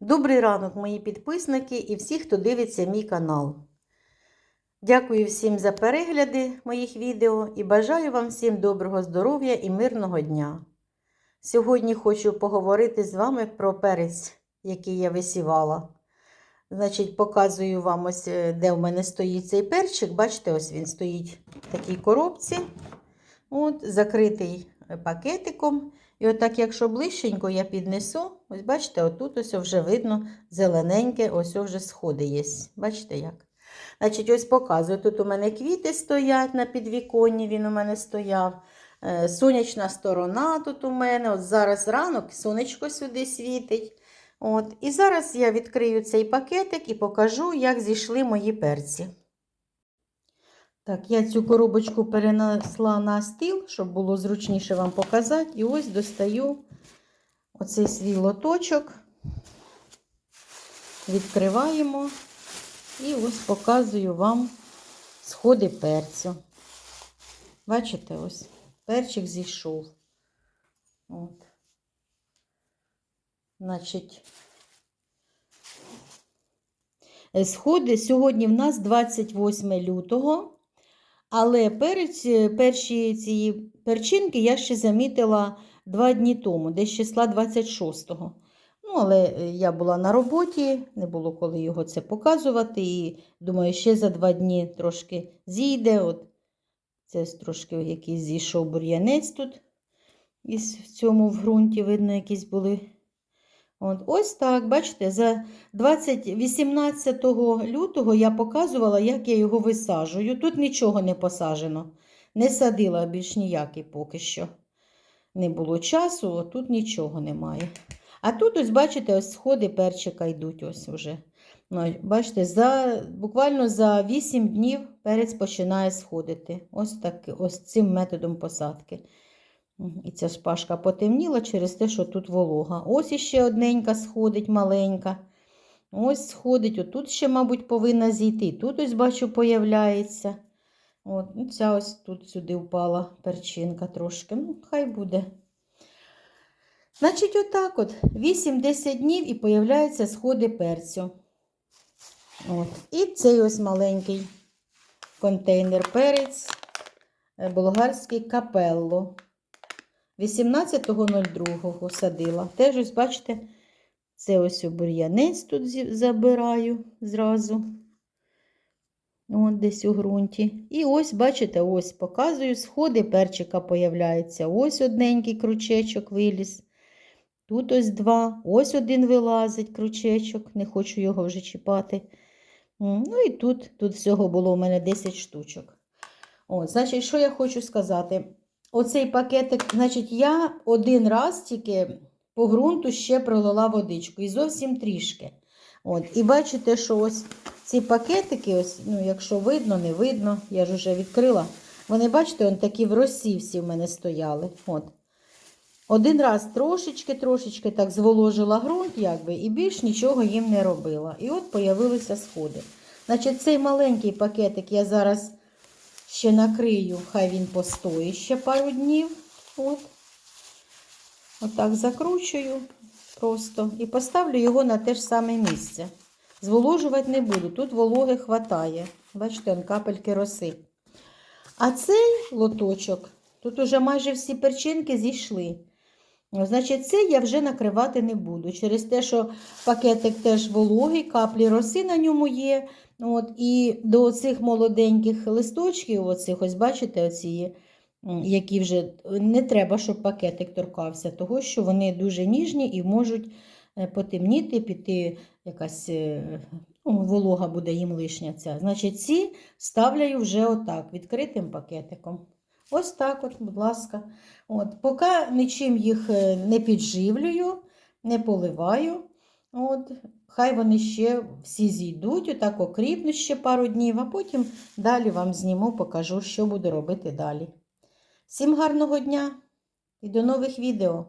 Добрий ранок, мої підписники і всі, хто дивиться мій канал. Дякую всім за перегляди моїх відео і бажаю вам всім доброго здоров'я і мирного дня. Сьогодні хочу поговорити з вами про перець, який я висівала. Значить, показую вам ось, е, де в мене стоїть цей перчик. Бачите, ось він стоїть в такій коробці, от, закритий пакетиком. І отак, якщо ближченько я піднесу, ось бачите, отут ось вже видно зелененьке, ось вже сходи є. Бачите як? Значить, ось показую. Тут у мене квіти стоять на підвіконні, він у мене стояв. Е, Сонячна сторона тут у мене. От зараз ранок, сонечко сюди світить. От. І зараз я відкрию цей пакетик і покажу, як зійшли мої перці. Так, я цю коробочку перенесла на стіл, щоб було зручніше вам показати. І ось достаю оцей свій лоточок, відкриваємо і ось показую вам сходи перцю. Бачите, ось перчик зійшов. От. Значить, сходи сьогодні в нас 28 лютого. Але перець, перші ці перчинки я ще замітила два дні тому, десь числа 26-го. Ну, але я була на роботі, не було коли його це показувати. І думаю, ще за два дні трошки зійде. От Це трошки якийсь зійшов бур'янець тут. І в цьому в ґрунті, видно, якісь були. От, Ось так, бачите, за 20, 18 лютого я показувала, як я його висаджую. Тут нічого не посаджено. Не садила більш ніякий поки що. Не було часу, тут нічого немає. А тут, ось, бачите, ось сходи перчика йдуть ось уже. Ну, Бачите, за, буквально за 8 днів перець починає сходити. Ось так, ось цим методом посадки. І ця шпажка потемніла через те, що тут волога. Ось іще одненька сходить маленька. Ось сходить, отут ще, мабуть, повинна зійти. Тут ось, бачу, появляється. От, ну, Ця ось тут сюди впала перчинка трошки. Ну, хай буде. Значить, отак от 8-10 днів і появляються сходи перцю. От. І цей ось маленький контейнер перець, е, болгарський капелло. 18.02 садила. Теж, ось, бачите, це ось бур'янець тут забираю зразу. От десь у ґрунті. І ось, бачите, ось показую, сходи перчика появляються. Ось одненький кручечок виліз. Тут ось два, ось один вилазить кручечок, не хочу його вже чіпати. Ну і тут тут всього було у мене 10 штучок. От, Значить, що я хочу сказати? Оцей пакетик, значить, я один раз тільки по ґрунту ще пролила водичку і зовсім трішки. От, І бачите, що ось ці пакетики, ось, ну, якщо видно, не видно, я ж вже відкрила. Вони, бачите, вони такі в росі всі в мене стояли. От. Один раз трошечки-трошечки так зволожила ґрунт, якби, і більш нічого їм не робила. І от появилися сходи. Значить, цей маленький пакетик я зараз ще накрию, хай він постоє ще пару днів. От. Отак закручую просто і поставлю його на те ж саме місце. Зволожувати не буду, тут вологи хватає. Бачите, он капельки роси. А цей лоточок, тут уже майже всі перчинки зійшли. Значить, це я вже накривати не буду. Через те, що пакетик теж вологий, каплі роси на ньому є. От, І до цих молоденьких листочків, оцих, ось бачите, оці, які вже не треба, щоб пакетик торкався, того що вони дуже ніжні і можуть потемніти, піти якась ну, волога буде їм лишня ця. Значить, ці ставляю вже отак, відкритим пакетиком. Ось так, от, будь ласка. От, Поки нічим їх не підживлюю, не поливаю. От, Хай вони ще всі зійдуть, отак окріпнуть ще пару днів, а потім далі вам зніму, покажу, що буду робити далі. Всім гарного дня і до нових відео!